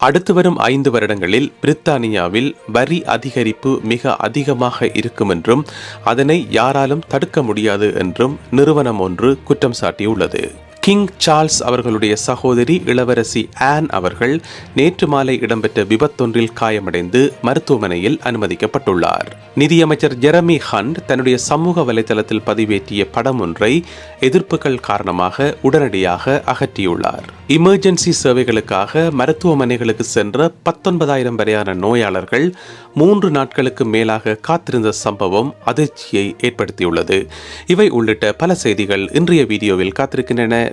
அடுத்து வரும் ஐந்து வருடங்களில் பிரித்தானியாவில் வரி அதிகரிப்பு மிக அதிகமாக இருக்கும் என்றும் அதனை யாராலும் தடுக்க முடியாது என்றும் நிறுவனம் ஒன்று குற்றம் சாட்டியுள்ளது. கிங் சார்ல்ஸ் அவர்களுடைய சகோதரி இளவரசி ஆன் அவர்கள் நேற்று மாலை இடம்பெற்ற விபத்தொன்றில் காயமடைந்து மருத்துவமனையில் அனுமதிக்கப்பட்டுள்ளார். நிதியமைச்சர் ஜெரமி ஹண்ட் தன்னுடைய சமூக வலைதளத்தில் பதிவேற்றிய படம் ஒன்றை எதிர்ப்புகள் காரணமாக உடனடியாக அகற்றியுள்ளார். இமர்ஜென்சி சேவைகளுக்காக மருத்துவமனைகளுக்கு சென்ற பத்தொன்பதாயிரம் வரையான நோயாளர்கள் மூன்று நாட்களுக்கு மேலாக காத்திருந்த சம்பவம் அதிர்ச்சியை ஏற்படுத்தியுள்ளது. இவை உள்ளிட்ட பல செய்திகள் இன்றைய வீடியோவில் காத்திருக்கின்றன.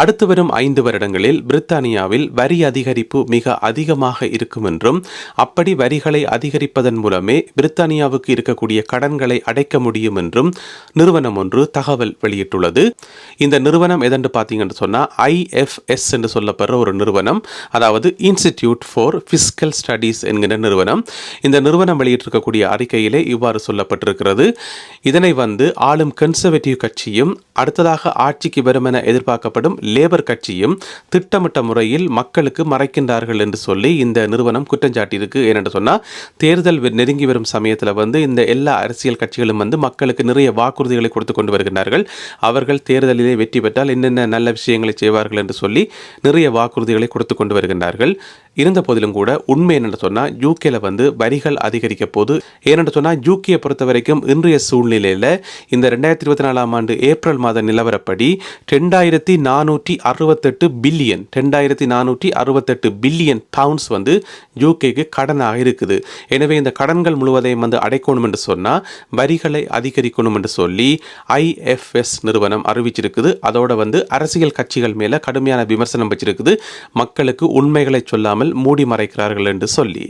அடுத்து வரும் ஐந்து வருடங்களில் பிரித்தானியாவில் வரி அதிகரிப்பு மிக அதிகமாக இருக்கும் என்றும் அப்படி வரிகளை அதிகரிப்பதன் மூலமே பிரித்தானியாவுக்கு இருக்கக்கூடிய கடன்களை அடைக்க முடியும் என்றும் நிறுவனம் ஒன்று தகவல் வெளியிட்டுள்ளது. இந்த நிறுவனம் எதென்று பார்த்தீங்கன்னு சொன்னால் ஐஎஃப்எஸ் என்று சொல்லப்படுற ஒரு நிறுவனம் அதாவது இன்ஸ்டிடியூட் ஃபார் ஃபிஸ்கல் ஸ்டடீஸ் என்கிற நிறுவனம். இந்த நிறுவனம் வெளியிட்டிருக்கக்கூடிய அறிக்கையிலே இவ்வாறு சொல்லப்பட்டிருக்கிறது. இதனை வந்து ஆளும் கன்சர்வேட்டிவ் கட்சியும் அடுத்ததாக ஆட்சிக்கு வரும் என எதிர்பார்க்கப்படும் லேபர் கட்சியும் திட்டமிட்ட முறையில் மக்களுக்கு மறைக்கின்றார்கள் என்று சொல்லி இந்த நிறுவனம் குற்றஞ்சாட்டியிருக்கு ஏனென்று சொன்னால் தேர்தல் நெருங்கி வரும் சமயத்தில் வந்து இந்த எல்லா அரசியல் கட்சிகளும் வந்து மக்களுக்கு நிறைய வாக்குறுதிகளை கொடுத்து கொண்டு வருகின்றார்கள். அவர்கள் தேர்தலிலே வெற்றி பெற்றால் என்னென்ன நல்ல விஷயங்களை செய்வார்கள் என்று சொல்லி நிறைய வாக்குறுதிகளை கொடுத்து கொண்டு வருகின்றார்கள். இருந்த போதிலும் கூட உண்மை என்னென்னு சொன்னால் யூகேல வந்து வரிகள் அதிகரிக்க போது ஏனென்று சொன்னால் யூகேயை பொறுத்த வரைக்கும் இன்றைய சூழ்நிலையில் இந்த ரெண்டாயிரத்தி இருபத்தி நாலாம் ஆண்டு ஏப்ரல் மாத நிலவரப்படி ரெண்டாயிரத்தி நானூற்றி அறுபத்தெட்டு பில்லியன் ரெண்டாயிரத்தி நானூற்றி அறுபத்தெட்டு பில்லியன் பவுண்ட்ஸ் வந்து யூகேக்கு கடனாக இருக்குது. எனவே இந்த கடன்கள் முழுவதையும் வந்து அடைக்கணும் என்று சொன்னால் வரிகளை அதிகரிக்கணும் என்று சொல்லி ஐஎஃப்எஸ் நிறுவனம் அறிவிச்சிருக்குது. அதோட வந்து அரசியல் கட்சிகள் மேலே கடுமையான விமர்சனம் வச்சிருக்குது. மக்களுக்கு உண்மைகளை சொல்லாமல் மூடி மறைக்கிறார்கள் என்று சொல்லி.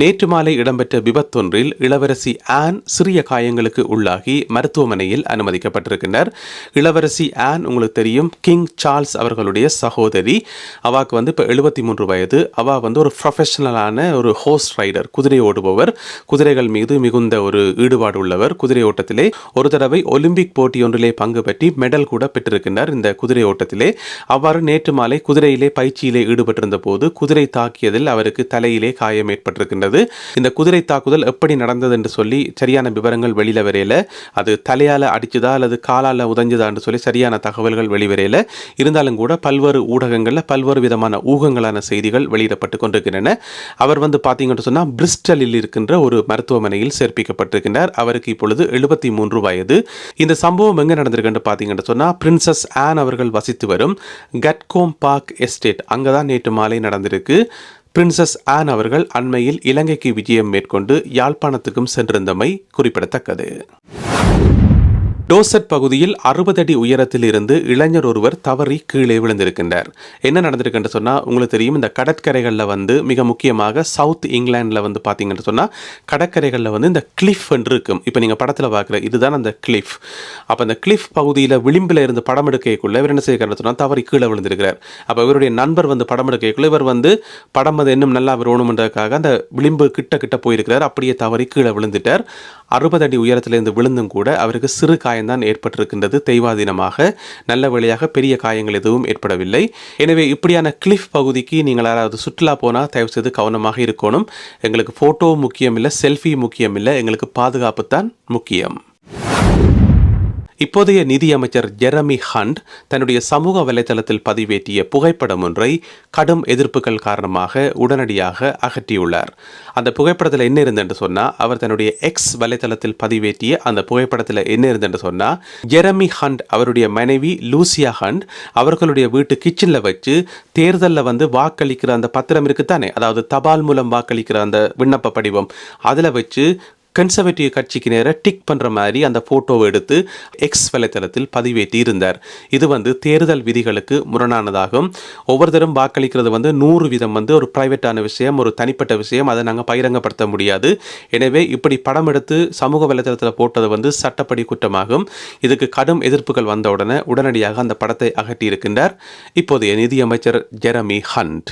நேற்று மாலை இடம்பெற்ற விபத்தொன்றில் இளவரசி ஆன் சிறிய காயங்களுக்கு உள்ளாகி மருத்துவமனையில் அனுமதிக்கப்பட்டிருக்கின்றனர் இளவரசி ஆன் உங்களுக்கு தெரியும் கிங் சார்ல்ஸ் அவர்களுடைய சகோதரி. அவாக்கு வந்து இப்போ எழுபத்தி மூன்று வயது. அவா வந்து ஒரு ப்ரொஃபஷனலான ஒரு ஹோர்ஸ் ரைடர் குதிரை ஓடுபவர். குதிரைகள் மீது மிகுந்த ஒரு ஈடுபாடு உள்ளவர். குதிரை ஓட்டத்திலே ஒரு தடவை ஒலிம்பிக் போட்டி ஒன்றிலே பங்கு பெற்றி மெடல் கூட பெற்றிருக்கின்றார் இந்த குதிரை ஓட்டத்திலே. அவ்வாறு நேற்று மாலை குதிரையிலே பயிற்சியிலே ஈடுபட்டிருந்த போது குதிரை தாக்கியதில் அவருக்கு தலையிலே காயம் ஏற்பட்டிருக்கின்றது. இந்த குதிரை தாக்குதல் எப்படி நடந்தது என்று சொல்லி சரியான விவரங்கள் வெளியில வரையில அது தலையால அடிச்சதா அல்லது காலால உதஞ்சதா என்று சொல்லி சரியான தகவல்கள் வெளிவரையில இருந்தாலும் கூட பல்வேறு ஊடகங்களில் பல்வேறு விதமான ஊகங்களான செய்திகள் வெளியிடப்பட்டு கொண்டிருக்கின்றன. அவர் வந்து பார்த்தீங்கன்னு சொன்னா பிரிஸ்டலில் இருக்கின்ற ஒரு மருத்துவமனையில் சேர்ப்பிக்கப்பட்டிருக்கின்றார். அவருக்கு இப்பொழுது எழுபத்தி மூன்று வயது. இந்த சம்பவம் எங்க நடந்திருக்குன்னு பார்த்தீங்கன்னு சொன்னா பிரின்சஸ் ஆன் அவர்கள் வசித்து வரும் கட்கோம் பார்க் எஸ்டேட். அங்கதான் நேற்று மாலை நடந்திருக்கு. பிரின்சஸ் ஆன் அவர்கள் அண்மையில் இலங்கைக்கு விஜயம் மேற்கொண்டு யாழ்ப்பாணத்துக்கும் சென்றிருந்தமை குறிப்பிடத்தக்கது. டோசட் பகுதியில் அறுபது அடி உயரத்தில் இருந்து இளைஞர் ஒருவர் தவறி கீழே விழுந்திருக்கின்றார். என்ன நடந்திருக்குன்னு சொன்னால் உங்களுக்கு தெரியும் இந்த கடற்கரைகளில் வந்து மிக முக்கியமாக சவுத் இங்கிலாண்டில் வந்து பார்த்தீங்கன்னு சொன்னால் கடற்கரைகளில் வந்து இந்த கிளிஃப் என்று இருக்கும். இப்போ நீங்கள் படத்தில் பார்க்குற இதுதான் அந்த கிளிஃப். அப்போ அந்த கிளிஃப் பகுதியில் விளிம்பில் இருந்து படம் எடுக்கக்குள்ள இவர் என்ன செய்யறாருன்னு சொன்னால் தவறி கீழே விழுந்திருக்கிறார். அப்போ இவருடைய நண்பர் வந்து படம் எடுக்கக்குள்ள இவர் வந்து படம் அது இன்னும் நல்லா வரணுன்றதுக்காக அந்த விளிம்பு கிட்ட கிட்ட போயிருக்கிறார். அப்படியே தவறி கீழே விழுந்துட்டார். அறுபது அடி உயரத்திலிருந்து விழுந்தும் கூட அவருக்கு சிறு காயம்தான் ஏற்பட்டிருக்கின்றது. தெய்வாதீனமாக நல்ல வழியாக பெரிய காயங்கள் எதுவும் ஏற்படவில்லை. எனவே இப்படியான கிளிஃப் பகுதிக்கு நீங்கள் யாராவது சுற்றுலா போனால் தயவு செய்து கவனமாக இருக்கணும். எங்களுக்கு ஃபோட்டோ முக்கியம் இல்லை செல்ஃபி முக்கியம் இல்லை. எங்களுக்கு பாதுகாப்பு தான் முக்கியம். இப்போதைய நிதியமைச்சர் ஜெரமி ஹண்ட் தன்னுடைய சமூக வலைதளத்தில் பதிவேற்றிய புகைப்படம் ஒன்றை கடும் எதிர்ப்புகள் காரணமாக உடனடியாக அகற்றியுள்ளார். அந்த புகைப்படத்தில் என்ன இருந்தென்று சொன்னால் அவர் தன்னுடைய எக்ஸ் வலைதளத்தில் பதிவேற்றிய அந்த புகைப்படத்தில் என்ன இருந்தென்று சொன்னால் ஜெரமி ஹண்ட் அவருடைய மனைவி லூசியா ஹண்ட் அவர்களுடைய வீட்டு கிச்சனில் வச்சு தேர்தலில் வந்து வாக்களிக்கிற அந்த பத்திரம் இருக்குத்தானே அதாவது தபால் மூலம் வாக்களிக்கிற அந்த விண்ணப்ப படிவம் அதில் வச்சு கன்சர்வேட்டிவ் கட்சிக்கு நேராக டிக் பண்ணுற மாதிரி அந்த ஃபோட்டோவை எடுத்து எக்ஸ் வலைத்தளத்தில் பதிவேற்றி இருந்தார். இது வந்து தேர்தல் விதிகளுக்கு முரணானதாகும். ஒவ்வொருத்தரும் வாக்களிக்கிறது வந்து நூறு வீதம் வந்து ஒரு பிரைவேட்டான விஷயம் ஒரு தனிப்பட்ட விஷயம். அதை நாங்கள் பகிரங்கப்படுத்த முடியாது. எனவே இப்படி படம் எடுத்து சமூக வலைத்தளத்தில் போட்டது வந்து சட்டப்படி குற்றமாகும். இதுக்கு கடும் எதிர்ப்புகள் வந்த உடனே உடனடியாக அந்த படத்தை அகற்றியிருக்கின்றார். இப்போதைய நிதியமைச்சர் ஜெரமி ஹண்ட்.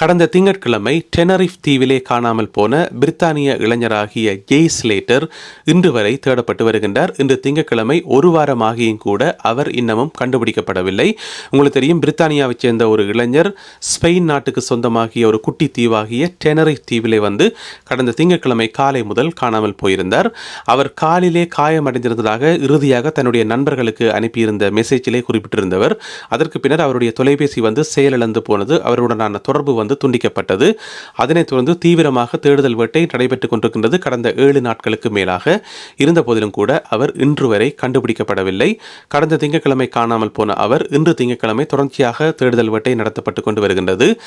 கடந்த திங்கட்கிழமை டெனரிஃப் தீவிலே காணாமல் போன பிரித்தானிய இளைஞராகிய ஜெய் ஸ்லேட்டர் இன்று வரை தேடப்பட்டு வருகின்றார். இன்று திங்கட்கிழமை ஒரு வாரம் ஆகியும் கூட அவர் இன்னமும் கண்டுபிடிக்கப்படவில்லை. உங்களுக்கு தெரியும் பிரித்தானியாவைச் சேர்ந்த ஒரு இளைஞர் ஸ்பெயின் நாட்டுக்கு சொந்தமாகிய ஒரு குட்டி தீவாகிய டெனரிஃப் தீவிலே வந்து கடந்த திங்கட்கிழமை காலை முதல் காணாமல் போயிருந்தார். அவர் காலிலே காயமடைந்திருந்ததாக இறுதியாக தன்னுடைய நண்பர்களுக்கு அனுப்பியிருந்த மெசேஜிலே குறிப்பிட்டிருந்தவர். அதற்கு பின்னர் அவருடைய தொலைபேசி வந்து செயலிழந்து போனது. அவருடனான தொடர்பு வந்து துண்டிக்கப்பட்டது. அதனைத் தொடர்ந்து தீவிரமாக தேடுதல் வேட்டை நடைபெற்றுக் கொண்டிருக்கின்றது. கடந்த ஏழு நாட்களுக்கு மேலாக இருந்த போதிலும் கூட அவர் இன்று வரை கண்டுபிடிக்கப்படவில்லை. கடந்த திங்கட்கிழமை காணாமல் போன அவர் இன்று திங்கட்கிழமை தொடர்ச்சியாக தேடுதல் வேட்டை நடத்தப்பட்டு கொண்டு வருகின்றது.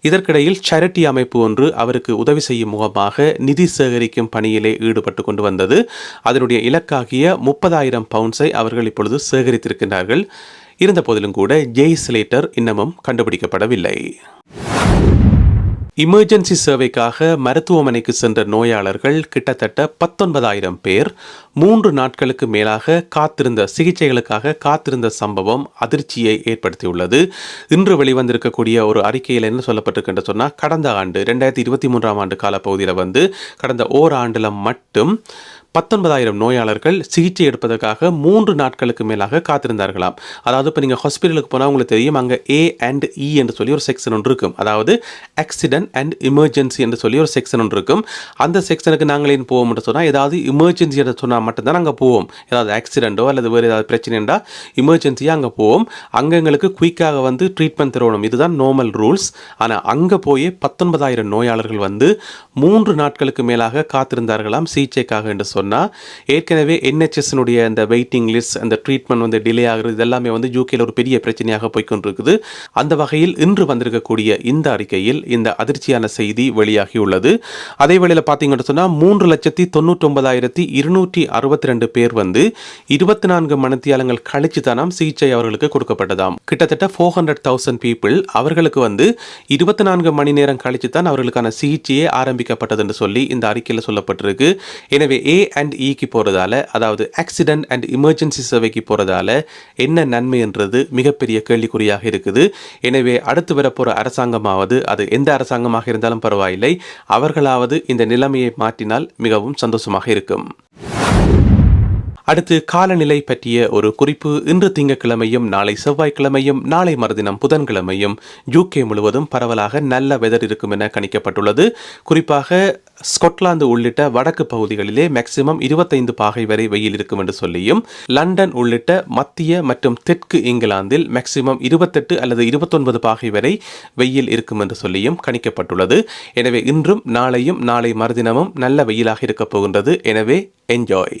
இதற்கிடையில் சேரிட்டி அமைப்பு ஒன்று அவருக்கு உதவி செய்யும் முகமாக நிதி சேகரிக்கும் பணியிலே ஈடுபட்டு கொண்டு வந்தது. அதனுடைய இலக்காகிய முப்பதாயிரம் பவுண்ட்ஸை அவர்கள் இப்பொழுது சேகரித்திருக்கின்றார்கள். இருந்த போதிலும் கூட ஜெய் ஸ்லேட்டர் இன்னமும் கண்டுபிடிக்கப்படவில்லை. இமர்ஜென்சி சேவைக்காக மருத்துவமனைக்கு சென்ற நோயாளர்கள் கிட்டத்தட்ட பத்தொன்பதாயிரம் பேர் மூன்று நாட்களுக்கு மேலாக காத்திருந்த சிகிச்சைகளுக்காக காத்திருந்த சம்பவம் அதிர்ச்சியை ஏற்படுத்தியுள்ளது. இன்று வெளிவந்திருக்கக்கூடிய ஒரு அறிக்கையில் என்ன சொல்லப்பட்டிருக்கின்ற சொன்னால் கடந்த ஆண்டு ரெண்டாயிரத்தி இருபத்தி மூன்றாம் ஆண்டு காலப்பகுதியில் வந்து கடந்த ஓராண்டில் மட்டும் பத்தொன்பதாயிரம் நோயாளர்கள் சிகிச்சை எடுப்பதற்காக மூன்று நாட்களுக்கு மேலாக காத்திருந்தார்களாம். அதாவது இப்போ நீங்கள் ஹாஸ்பிட்டலுக்கு போனால் உங்களுக்கு தெரியும் அங்கே ஏ அண்ட் இ e என்று சொல்லி ஒரு செக்ஷன் ஒன்று இருக்கும். அதாவது ஆக்சிடென்ட் அண்ட் இமர்ஜென்சி என்று சொல்லி ஒரு செக்ஷன் ஒன்று இருக்கும். அந்த செக்ஷனுக்கு நாங்கள் ஏன் போவோம் சொன்னால் ஏதாவது எமர்ஜென்சி என்று சொன்னால் மட்டும்தான் நாங்கள் போவோம். ஏதாவது ஆக்சிடெண்ட்டோ அல்லது வேறு ஏதாவது பிரச்சனைண்டா எமர்ஜென்சியாக அங்கே போவோம். அங்கே எங்களுக்கு குயிக்காக வந்து ட்ரீட்மெண்ட் தருவணும். இதுதான் நார்மல் ரூல்ஸ் ஆனால் அங்கே போய் பத்தொன்பதாயிரம் நோயாளர்கள் வந்து மூன்று நாட்களுக்கு மேலாக காத்திருந்தார்களாம் சிகிச்சைக்காக என்று சொன்னால் ஏற்கனவே என்ஹெச்எஸ்னுடைய அந்த வெயிட்டிங் லிஸ்ட் அந்த ட்ரீட்மெண்ட் வந்து டிலே ஆகுறது இதெல்லாமே வந்து யூகேல ஒரு பெரிய பிரச்சனையாக போய்க்கொண்டிருக்குது. அந்த வகையில் இன்று வந்திருக்கக்கூடிய இந்த அறிக்கையில் இந்த அதிர்ச்சியான செய்தி வெளியாகியுள்ளது அதே வேளையில் பார்த்தீங்கன்னு சொன்னால் மூன்று லட்சத்தி தொண்ணூற்றொன்பதாயிரத்தி இருநூற்றி அறுபத்தி ரெண்டு பேர் வந்து இருபத்தி நான்கு மணித்தியாலங்கள் கழிச்சு தானாம் சிகிச்சை அவர்களுக்கு கொடுக்கப்பட்டதாம். கிட்டத்தட்ட ஃபோர் ஹண்ட்ரட் தௌசண்ட் பீப்புள் அவர்களுக்கு வந்து இருபத்தி நான்கு மணி நேரம் கழிச்சு தான் அவர்களுக்கான சிகிச்சையே ஆரம்பிக்கப்பட்டது என்று சொல்லி இந்த அறிக்கையில் சொல்லப்பட்டிருக்கு. எனவே ஏ அண்ட் இக்கு e போகிறதால அதாவது ஆக்சிடென்ட் அண்ட் எமர்ஜென்சி சேவைக்கு போகிறதால என்ன நன்மை என்றது மிகப்பெரிய கேள்விக்குறியாக இருக்குது. எனவே அடுத்து வரப்போகிற அரசாங்கமாவது அது எந்த அரசாங்கமாக இருந்தாலும் பரவாயில்லை அவர்களாவது இந்த நிலைமையை மாற்றினால் மிகவும் சந்தோஷமாக இருக்கும். அடுத்து காலநிலை பற்றிய ஒரு குறிப்பு. இன்று திங்கட்கிழமையும் நாளை செவ்வாய்க்கிழமையும் நாளை மறுதினம் புதன்கிழமையும் யூகே முழுவதும் பரவலாக நல்ல வெதர் இருக்கும் என கணிக்கப்பட்டுள்ளது. குறிப்பாக ஸ்கொட்லாந்து உள்ளிட்ட வடக்கு பகுதிகளிலே மேக்சிமம் இருபத்தைந்து பாகை வரை வெயில் இருக்கும் என்று சொல்லியும் லண்டன் உள்ளிட்ட மத்திய மற்றும் தெற்கு இங்கிலாந்தில் மேக்சிமம் இருபத்தெட்டு அல்லது இருபத்தொன்பது பாகை வரை வெயில் இருக்கும் என்று சொல்லியும் கணிக்கப்பட்டுள்ளது. எனவே இன்றும் நாளையும் நாளை மறுதினமும் நல்ல வெயிலாக இருக்கப் போகின்றது. எனவே என்ஜாய்